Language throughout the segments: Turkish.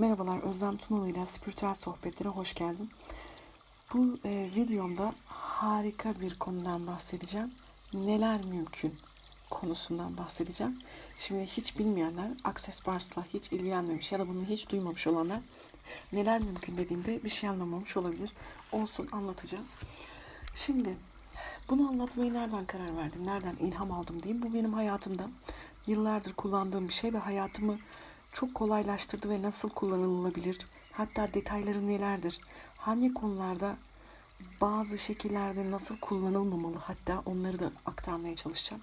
Merhabalar, Özlem Tunalı ile Spiritüel Sohbetlere hoş geldin. Bu e, videomda harika bir konudan bahsedeceğim. Neler mümkün konusundan bahsedeceğim. Şimdi hiç bilmeyenler, Access Bars'la hiç ilgilenmemiş ya da bunu hiç duymamış olanlar neler mümkün dediğimde bir şey anlamamış olabilir. Olsun anlatacağım. Şimdi bunu anlatmayı nereden karar verdim, nereden ilham aldım diyeyim. Bu benim hayatımda yıllardır kullandığım bir şey ve hayatımı çok kolaylaştırdı ve nasıl kullanılabilir, hatta detayları nelerdir, hangi konularda bazı şekillerde nasıl kullanılmamalı hatta onları da aktarmaya çalışacağım.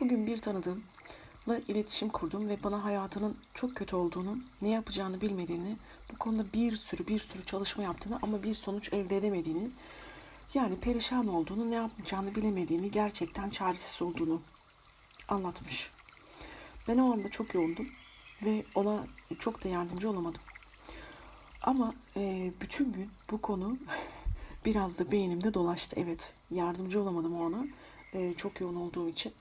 Bugün bir tanıdığımla iletişim kurdum ve bana hayatının çok kötü olduğunu, ne yapacağını bilmediğini, bu konuda bir sürü bir sürü çalışma yaptığını ama bir sonuç elde edemediğini, yani perişan olduğunu, ne yapacağını bilemediğini, gerçekten çaresiz olduğunu anlatmış. Ben o anda çok yoğundum ve ona çok da yardımcı olamadım. Ama e, bütün gün bu konu biraz da beynimde dolaştı. Evet, yardımcı olamadım ona. E, çok yoğun olduğum için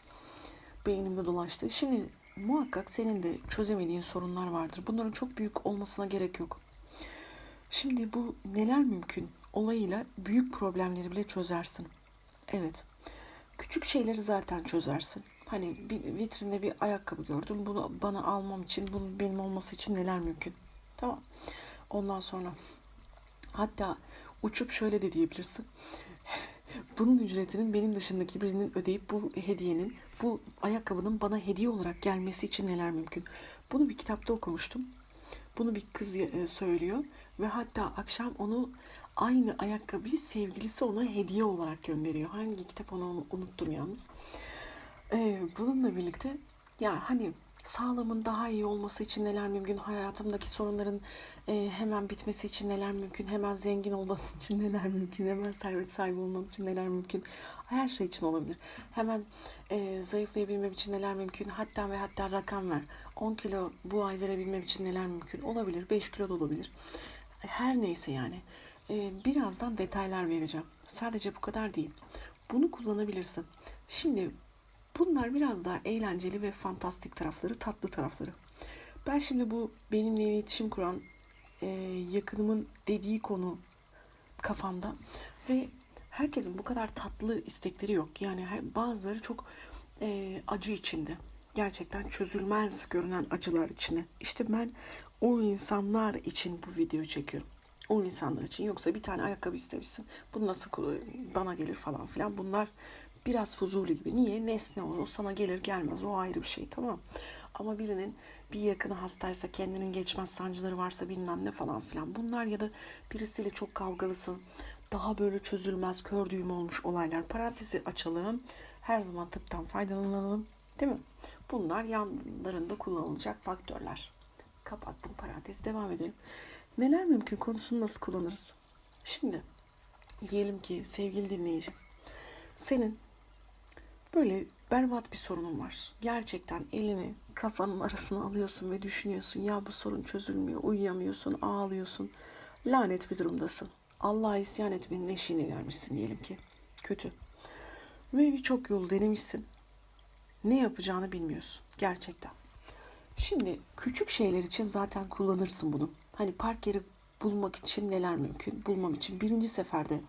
beynimde dolaştı. Şimdi muhakkak senin de çözemediğin sorunlar vardır. Bunların çok büyük olmasına gerek yok. Şimdi bu neler mümkün olayıyla büyük problemleri bile çözersin. Evet. Küçük şeyleri zaten çözersin. Hani bir vitrinde bir ayakkabı gördüm. Bunu bana almam için, bunun benim olması için neler mümkün? Tamam. Ondan sonra hatta uçup şöyle de diyebilirsin. Bunun ücretinin benim dışındaki birinin ödeyip bu hediyenin, bu ayakkabının bana hediye olarak gelmesi için neler mümkün? Bunu bir kitapta okumuştum. Bunu bir kız e, söylüyor ve hatta akşam onu aynı ayakkabıyı sevgilisi ona hediye olarak gönderiyor. Hangi kitap onu unuttum yalnız. Ee, bununla birlikte ya hani sağlığımın daha iyi olması için neler mümkün, hayatımdaki sorunların e, hemen bitmesi için neler mümkün, hemen zengin olmam için neler mümkün, hemen servet sahibi olmam için neler mümkün, her şey için olabilir. Hemen e, zayıflayabilmem için neler mümkün, hatta ve hatta rakam ver. 10 kilo bu ay verebilmem için neler mümkün olabilir, 5 kilo da olabilir. Her neyse yani. E, birazdan detaylar vereceğim. Sadece bu kadar değil. Bunu kullanabilirsin. Şimdi Bunlar biraz daha eğlenceli ve fantastik tarafları, tatlı tarafları. Ben şimdi bu benimle iletişim kuran e, yakınımın dediği konu kafamda ve herkesin bu kadar tatlı istekleri yok. Yani her, bazıları çok e, acı içinde. Gerçekten çözülmez görünen acılar içinde. İşte ben o insanlar için bu videoyu çekiyorum. O insanlar için. Yoksa bir tane ayakkabı istemişsin. Bu nasıl bana gelir falan filan. Bunlar biraz fuzuli gibi. Niye? Nesne o. O sana gelir gelmez. O ayrı bir şey tamam Ama birinin bir yakını hastaysa, kendinin geçmez sancıları varsa bilmem ne falan filan. Bunlar ya da birisiyle çok kavgalısın. Daha böyle çözülmez, kör düğüm olmuş olaylar. Parantezi açalım. Her zaman tıptan faydalanalım. Değil mi? Bunlar yanlarında kullanılacak faktörler. Kapattım parantez. Devam edelim. Neler mümkün konusunu nasıl kullanırız? Şimdi diyelim ki sevgili dinleyici senin Böyle berbat bir sorunun var. Gerçekten elini kafanın arasına alıyorsun ve düşünüyorsun. Ya bu sorun çözülmüyor. Uyuyamıyorsun, ağlıyorsun. Lanet bir durumdasın. Allah'a isyan etmenin eşiğine gelmişsin diyelim ki. Kötü. Ve birçok yol denemişsin. Ne yapacağını bilmiyorsun. Gerçekten. Şimdi küçük şeyler için zaten kullanırsın bunu. Hani park yeri bulmak için neler mümkün? Bulmam için birinci seferde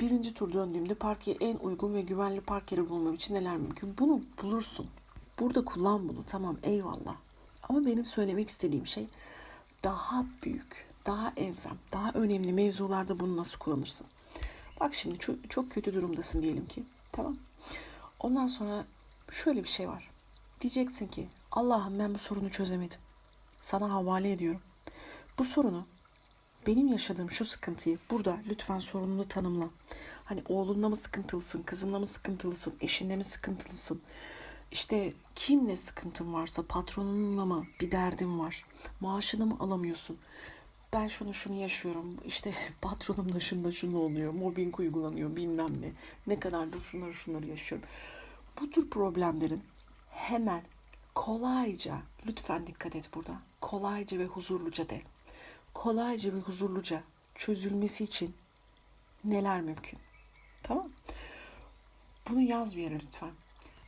Birinci tur döndüğümde park en uygun ve güvenli park yeri bulmam için neler mümkün? Bunu bulursun. Burada kullan bunu. Tamam eyvallah. Ama benim söylemek istediğim şey daha büyük, daha ensem, daha önemli mevzularda bunu nasıl kullanırsın? Bak şimdi çok, çok kötü durumdasın diyelim ki. Tamam. Ondan sonra şöyle bir şey var. Diyeceksin ki Allah'ım ben bu sorunu çözemedim. Sana havale ediyorum. Bu sorunu benim yaşadığım şu sıkıntıyı burada lütfen sorununu tanımla. Hani oğlunla mı sıkıntılısın, kızınla mı sıkıntılısın, eşinle mi sıkıntılısın? İşte kimle sıkıntın varsa patronunla mı bir derdin var? Maaşını mı alamıyorsun? Ben şunu şunu yaşıyorum. İşte patronumla şunda şunu oluyor. Mobbing uygulanıyor bilmem ne. Ne kadardır şunları şunları yaşıyorum. Bu tür problemlerin hemen kolayca lütfen dikkat et burada. Kolayca ve huzurluca de kolayca ve huzurluca çözülmesi için neler mümkün? Tamam Bunu yaz bir yere lütfen.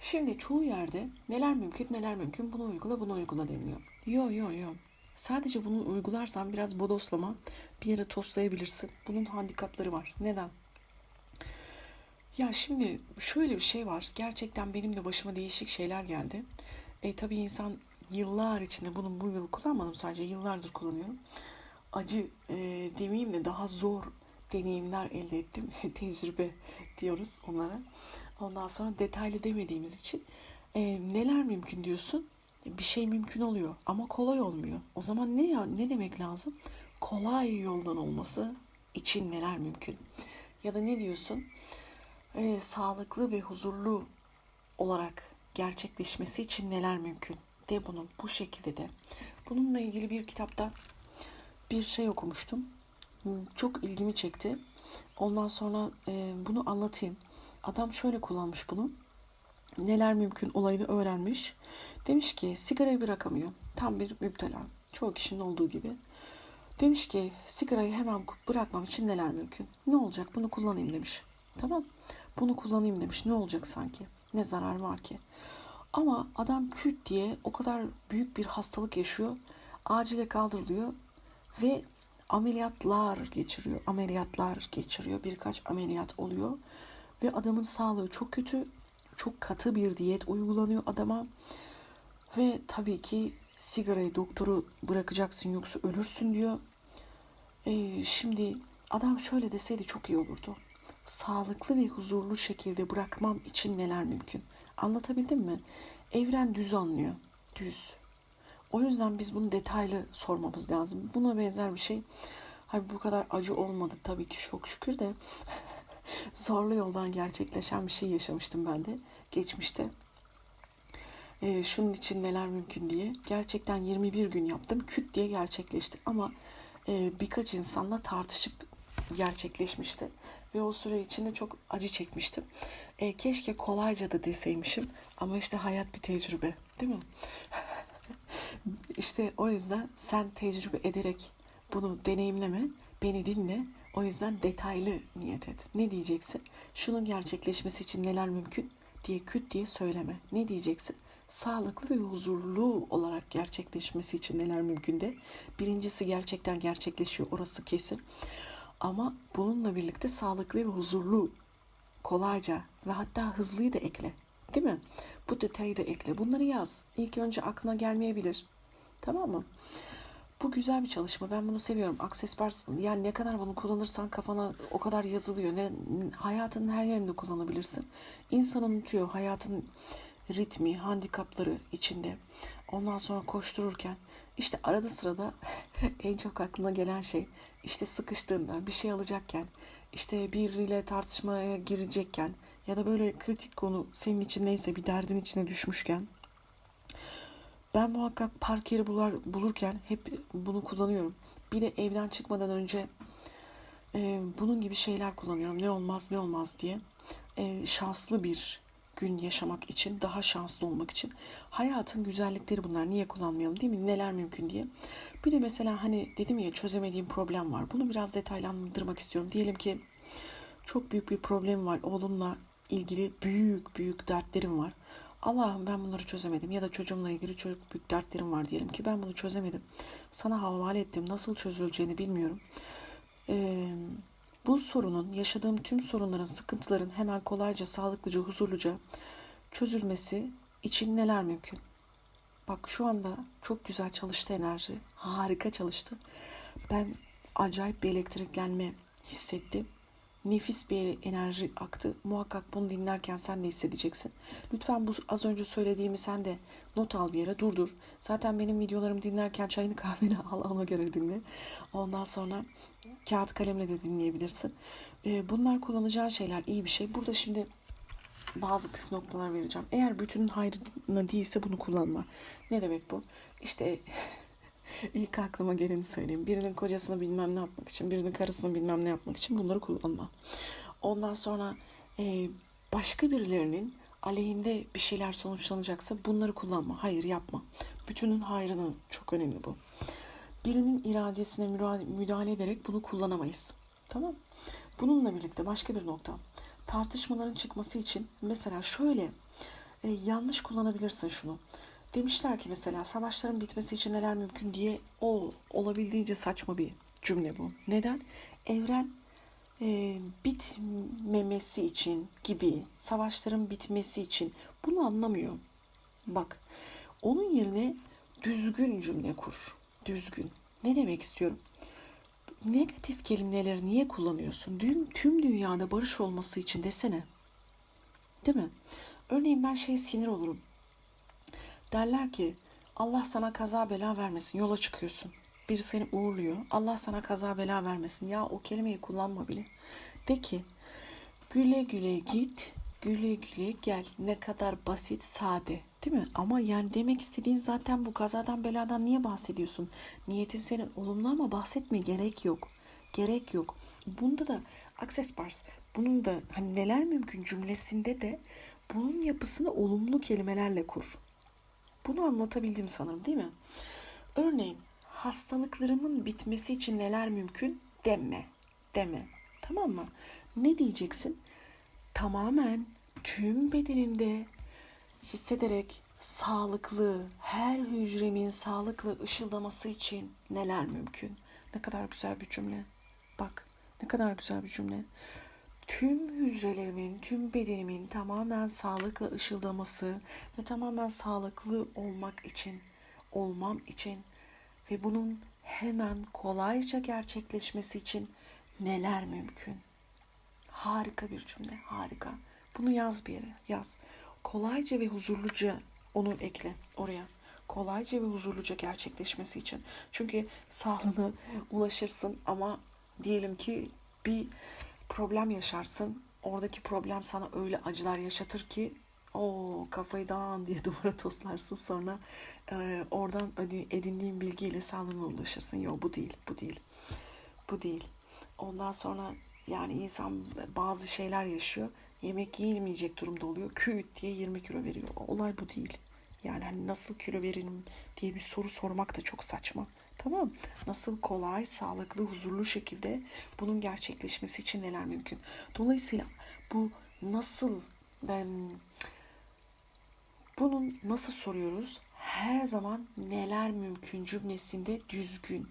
Şimdi çoğu yerde neler mümkün neler mümkün bunu uygula bunu uygula deniliyor. Yo yo yo. Sadece bunu uygularsan biraz bodoslama bir yere toslayabilirsin. Bunun handikapları var. Neden? Ya şimdi şöyle bir şey var. Gerçekten benim de başıma değişik şeyler geldi. E tabii insan yıllar içinde bunu bu yıl kullanmadım sadece yıllardır kullanıyorum. Acı e, demeyeyim de daha zor deneyimler elde ettim. Tecrübe diyoruz onlara. Ondan sonra detaylı demediğimiz için e, neler mümkün diyorsun? Bir şey mümkün oluyor ama kolay olmuyor. O zaman ne ya ne demek lazım? Kolay yoldan olması için neler mümkün? Ya da ne diyorsun? e, sağlıklı ve huzurlu olarak gerçekleşmesi için neler mümkün? De bunu bu şekilde de. Bununla ilgili bir kitapta bir şey okumuştum. Hmm, Çok ilgimi çekti. Ondan sonra e, bunu anlatayım. Adam şöyle kullanmış bunu. Neler mümkün olayını öğrenmiş. Demiş ki sigarayı bırakamıyor. Tam bir müptela. Çoğu kişinin olduğu gibi. Demiş ki sigarayı hemen bırakmam için neler mümkün? Ne olacak bunu kullanayım demiş. Tamam. Bunu kullanayım demiş. Ne olacak sanki? Ne zarar var ki? Ama adam küt diye o kadar büyük bir hastalık yaşıyor. Acile kaldırılıyor ve ameliyatlar geçiriyor. Ameliyatlar geçiriyor. Birkaç ameliyat oluyor. Ve adamın sağlığı çok kötü. Çok katı bir diyet uygulanıyor adama. Ve tabii ki sigarayı doktoru bırakacaksın yoksa ölürsün diyor. Ee, şimdi adam şöyle deseydi çok iyi olurdu. Sağlıklı ve huzurlu şekilde bırakmam için neler mümkün? Anlatabildim mi? Evren düz anlıyor. Düz. O yüzden biz bunu detaylı sormamız lazım. Buna benzer bir şey. Hayır bu kadar acı olmadı tabii ki çok şükür de. Zorlu yoldan gerçekleşen bir şey yaşamıştım ben de geçmişte. Ee, şunun için neler mümkün diye. Gerçekten 21 gün yaptım. Küt diye gerçekleşti. Ama e, birkaç insanla tartışıp gerçekleşmişti. Ve o süre içinde çok acı çekmiştim. E, keşke kolayca da deseymişim. Ama işte hayat bir tecrübe. Değil mi? işte o yüzden sen tecrübe ederek bunu deneyimleme. Beni dinle. O yüzden detaylı niyet et. Ne diyeceksin? Şunun gerçekleşmesi için neler mümkün diye küt diye söyleme. Ne diyeceksin? Sağlıklı ve huzurlu olarak gerçekleşmesi için neler mümkün de. Birincisi gerçekten gerçekleşiyor. Orası kesin. Ama bununla birlikte sağlıklı ve huzurlu kolayca ve hatta hızlıyı da ekle. Değil mi? Bu detayı da ekle. Bunları yaz. İlk önce aklına gelmeyebilir. Tamam mı? Bu güzel bir çalışma. Ben bunu seviyorum. Bars yani ne kadar bunu kullanırsan kafana o kadar yazılıyor. Ne hayatının her yerinde kullanabilirsin. İnsan unutuyor hayatın ritmi, handikapları içinde. Ondan sonra koştururken işte arada sırada en çok aklına gelen şey işte sıkıştığında bir şey alacakken işte biriyle tartışmaya girecekken ya da böyle kritik konu senin için neyse bir derdin içine düşmüşken ben muhakkak park yeri bular, bulurken hep bunu kullanıyorum. Bir de evden çıkmadan önce e, bunun gibi şeyler kullanıyorum. Ne olmaz ne olmaz diye. E, şanslı bir gün yaşamak için, daha şanslı olmak için. Hayatın güzellikleri bunlar. Niye kullanmayalım değil mi? Neler mümkün diye. Bir de mesela hani dedim ya çözemediğim problem var. Bunu biraz detaylandırmak istiyorum. Diyelim ki çok büyük bir problem var. Oğlumla ilgili büyük büyük dertlerim var. Allah'ım ben bunları çözemedim ya da çocuğumla ilgili çok büyük dertlerim var diyelim ki ben bunu çözemedim. Sana havale ettim. Nasıl çözüleceğini bilmiyorum. Ee, bu sorunun, yaşadığım tüm sorunların, sıkıntıların hemen kolayca, sağlıklıca, huzurluca çözülmesi için neler mümkün? Bak şu anda çok güzel çalıştı enerji. Harika çalıştı. Ben acayip bir elektriklenme hissettim. Nefis bir enerji aktı. Muhakkak bunu dinlerken sen de hissedeceksin. Lütfen bu az önce söylediğimi sen de not al bir yere durdur. Zaten benim videolarımı dinlerken çayını kahveni al ona göre dinle. Ondan sonra kağıt kalemle de dinleyebilirsin. Ee, bunlar kullanacağın şeyler iyi bir şey. Burada şimdi bazı püf noktalar vereceğim. Eğer bütünün hayrına değilse bunu kullanma. Ne demek bu? İşte ilk aklıma geleni söyleyeyim. Birinin kocasını bilmem ne yapmak için, birinin karısını bilmem ne yapmak için bunları kullanma. Ondan sonra e, başka birilerinin aleyhinde bir şeyler sonuçlanacaksa bunları kullanma. Hayır yapma. Bütünün hayrına çok önemli bu. Birinin iradesine müdahale ederek bunu kullanamayız. Tamam Bununla birlikte başka bir nokta. Tartışmaların çıkması için mesela şöyle e, yanlış kullanabilirsin şunu. Demişler ki mesela savaşların bitmesi için neler mümkün diye o olabildiğince saçma bir cümle bu. Neden? Evren e, bitmemesi için gibi savaşların bitmesi için bunu anlamıyor. Bak onun yerine düzgün cümle kur. Düzgün. Ne demek istiyorum? Negatif kelimeleri niye kullanıyorsun? Tüm, tüm dünyada barış olması için desene. Değil mi? Örneğin ben şey sinir olurum. Derler ki Allah sana kaza bela vermesin. Yola çıkıyorsun. Biri seni uğurluyor. Allah sana kaza bela vermesin. Ya o kelimeyi kullanma bile. De ki güle güle git, güle güle gel. Ne kadar basit, sade. Değil mi? Ama yani demek istediğin zaten bu kazadan beladan niye bahsediyorsun? Niyetin senin olumlu ama bahsetme gerek yok. Gerek yok. Bunda da access bars. Bunun da hani neler mümkün cümlesinde de bunun yapısını olumlu kelimelerle kur. Bunu anlatabildim sanırım değil mi? Örneğin hastalıklarımın bitmesi için neler mümkün deme. Deme. Tamam mı? Ne diyeceksin? Tamamen tüm bedenimde hissederek sağlıklı, her hücremin sağlıklı ışıldaması için neler mümkün? Ne kadar güzel bir cümle. Bak ne kadar güzel bir cümle. Tüm hücrelerimin, tüm bedenimin tamamen sağlıkla ışıldaması ve tamamen sağlıklı olmak için, olmam için ve bunun hemen kolayca gerçekleşmesi için neler mümkün? Harika bir cümle, harika. Bunu yaz bir yere, yaz. Kolayca ve huzurluca onu ekle oraya. Kolayca ve huzurluca gerçekleşmesi için. Çünkü sağlığına ulaşırsın ama diyelim ki bir problem yaşarsın. Oradaki problem sana öyle acılar yaşatır ki o kafayı dağın diye duvara toslarsın sonra e, oradan edindiğin bilgiyle sağlığına ulaşırsın. Yok bu değil, bu değil. Bu değil. Ondan sonra yani insan bazı şeyler yaşıyor. Yemek yiyemeyecek durumda oluyor. Küt diye 20 kilo veriyor. Olay bu değil. Yani hani nasıl kilo veririm diye bir soru sormak da çok saçma. Tamam Nasıl kolay, sağlıklı, huzurlu şekilde bunun gerçekleşmesi için neler mümkün? Dolayısıyla bu nasıl ben bunun nasıl soruyoruz? Her zaman neler mümkün cümlesinde düzgün,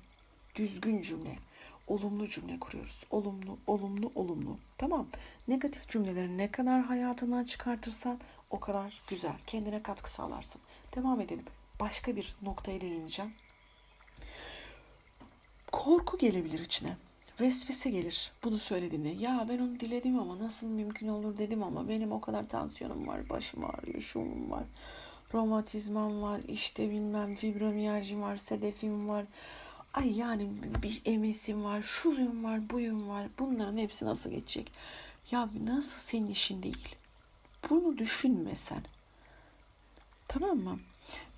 düzgün cümle, olumlu cümle kuruyoruz. Olumlu, olumlu, olumlu. Tamam. Negatif cümleleri ne kadar hayatından çıkartırsan o kadar güzel. Kendine katkı sağlarsın. Devam edelim. Başka bir noktaya değineceğim. Korku gelebilir içine. Vesvese gelir bunu söylediğinde. Ya ben onu diledim ama nasıl mümkün olur dedim ama benim o kadar tansiyonum var, başım ağrıyor, şunum var, romatizmam var, işte bilmem fibromiyalji var, sedefim var. Ay yani bir emesim var, şuyum var, buyum var. Bunların hepsi nasıl geçecek? Ya nasıl senin işin değil? Bunu düşünme sen. Tamam mı?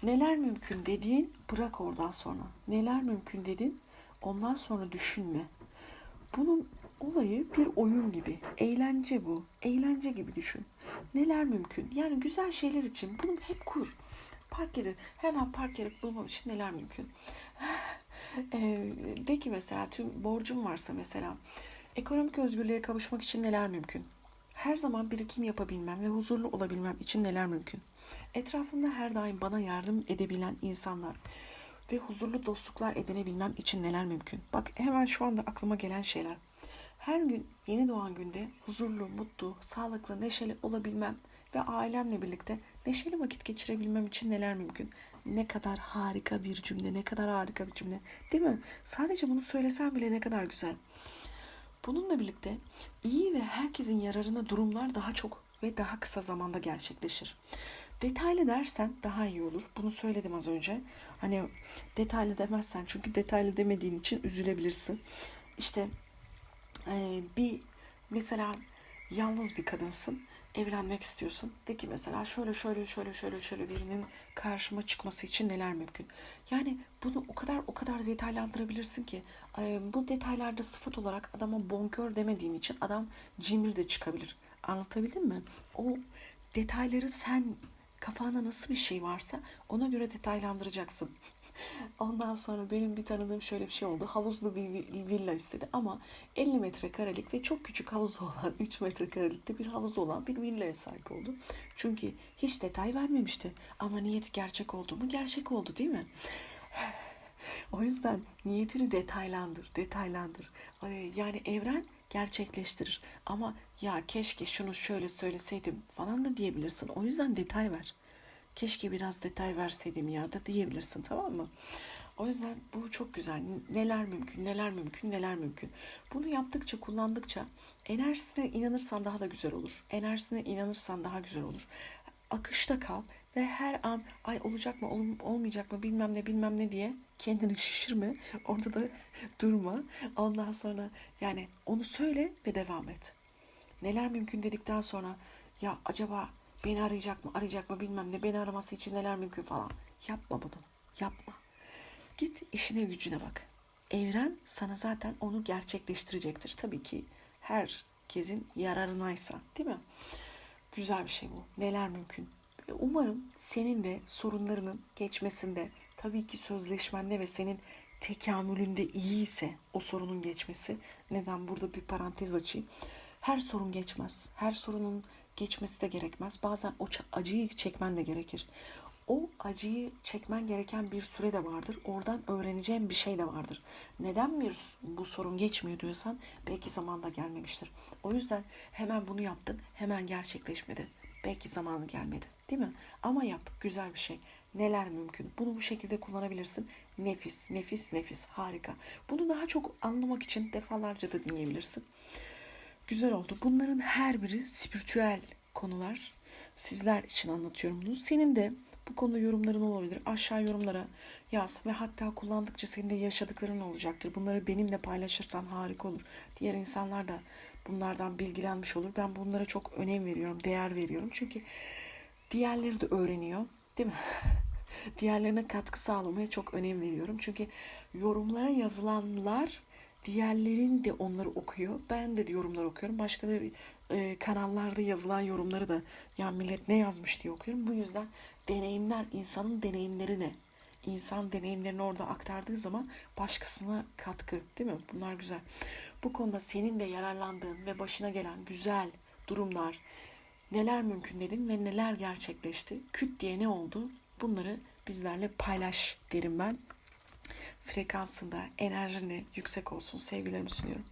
Neler mümkün dediğin bırak oradan sonra. Neler mümkün dedin ondan sonra düşünme. Bunun olayı bir oyun gibi. Eğlence bu. Eğlence gibi düşün. Neler mümkün? Yani güzel şeyler için bunu hep kur. Park yeri, hemen park yeri bulmam için neler mümkün? e, de ki mesela tüm borcum varsa mesela ekonomik özgürlüğe kavuşmak için neler mümkün? Her zaman birikim yapabilmem ve huzurlu olabilmem için neler mümkün? Etrafımda her daim bana yardım edebilen insanlar ve huzurlu dostluklar edinebilmem için neler mümkün? Bak hemen şu anda aklıma gelen şeyler. Her gün yeni doğan günde huzurlu, mutlu, sağlıklı, neşeli olabilmem ve ailemle birlikte neşeli vakit geçirebilmem için neler mümkün? Ne kadar harika bir cümle, ne kadar harika bir cümle. Değil mi? Sadece bunu söylesem bile ne kadar güzel. Bununla birlikte iyi ve herkesin yararına durumlar daha çok ve daha kısa zamanda gerçekleşir. Detaylı dersen daha iyi olur. Bunu söyledim az önce. Hani detaylı demezsen çünkü detaylı demediğin için üzülebilirsin. İşte e, bir mesela yalnız bir kadınsın. Evlenmek istiyorsun. De ki mesela şöyle şöyle şöyle şöyle şöyle birinin karşıma çıkması için neler mümkün. Yani bunu o kadar o kadar detaylandırabilirsin ki e, bu detaylarda sıfat olarak adama bonkör demediğin için adam cimri de çıkabilir. Anlatabildim mi? O detayları sen kafanda nasıl bir şey varsa ona göre detaylandıracaksın. Ondan sonra benim bir tanıdığım şöyle bir şey oldu. Havuzlu bir vi- villa istedi ama 50 metrekarelik ve çok küçük havuzu olan 3 metrekarelikte bir havuz olan bir villaya sahip oldu. Çünkü hiç detay vermemişti. Ama niyet gerçek oldu mu? Gerçek oldu değil mi? O yüzden niyetini detaylandır, detaylandır. Ee, Yani evren gerçekleştirir. Ama ya keşke şunu şöyle söyleseydim falan da diyebilirsin. O yüzden detay ver. Keşke biraz detay verseydim ya da diyebilirsin tamam mı? O yüzden bu çok güzel. Neler mümkün, neler mümkün, neler mümkün. Bunu yaptıkça, kullandıkça enerjisine inanırsan daha da güzel olur. Enerjisine inanırsan daha güzel olur. Akışta kal ve her an ay olacak mı, ol- olmayacak mı bilmem ne bilmem ne diye kendini şişirme. Orada da durma. Ondan sonra yani onu söyle ve devam et. Neler mümkün dedikten sonra ya acaba beni arayacak mı arayacak mı bilmem ne beni araması için neler mümkün falan. Yapma bunu. Yapma. Git işine gücüne bak. Evren sana zaten onu gerçekleştirecektir. Tabii ki herkesin yararınaysa değil mi? Güzel bir şey bu. Neler mümkün. Ve Umarım senin de sorunlarının geçmesinde tabii ki sözleşmende ve senin tekamülünde iyiyse o sorunun geçmesi. Neden burada bir parantez açayım. Her sorun geçmez. Her sorunun geçmesi de gerekmez. Bazen o acıyı çekmen de gerekir. O acıyı çekmen gereken bir süre de vardır. Oradan öğreneceğin bir şey de vardır. Neden bir bu sorun geçmiyor diyorsan belki zamanda gelmemiştir. O yüzden hemen bunu yaptın, hemen gerçekleşmedi. Belki zamanı gelmedi, değil mi? Ama yap, güzel bir şey. Neler mümkün? Bunu bu şekilde kullanabilirsin. Nefis, nefis, nefis. Harika. Bunu daha çok anlamak için defalarca da dinleyebilirsin. Güzel oldu. Bunların her biri spiritüel konular. Sizler için anlatıyorum bunu. Senin de bu konuda yorumların olabilir. Aşağı yorumlara yaz ve hatta kullandıkça senin de yaşadıkların olacaktır. Bunları benimle paylaşırsan harika olur. Diğer insanlar da bunlardan bilgilenmiş olur. Ben bunlara çok önem veriyorum, değer veriyorum. Çünkü diğerleri de öğreniyor, değil mi? Diğerlerine katkı sağlamaya çok önem veriyorum. Çünkü yorumlara yazılanlar diğerlerin de onları okuyor. Ben de yorumlar okuyorum. Başkaları e, kanallarda yazılan yorumları da ya millet ne yazmış diye okuyorum. Bu yüzden deneyimler insanın deneyimleri ne? İnsan deneyimlerini orada aktardığı zaman başkasına katkı değil mi? Bunlar güzel. Bu konuda senin de yararlandığın ve başına gelen güzel durumlar, neler mümkün dedin ve neler gerçekleşti? Küt diye ne oldu? Bunları bizlerle paylaş derim ben. Frekansında enerjini yüksek olsun. Sevgilerimi sunuyorum.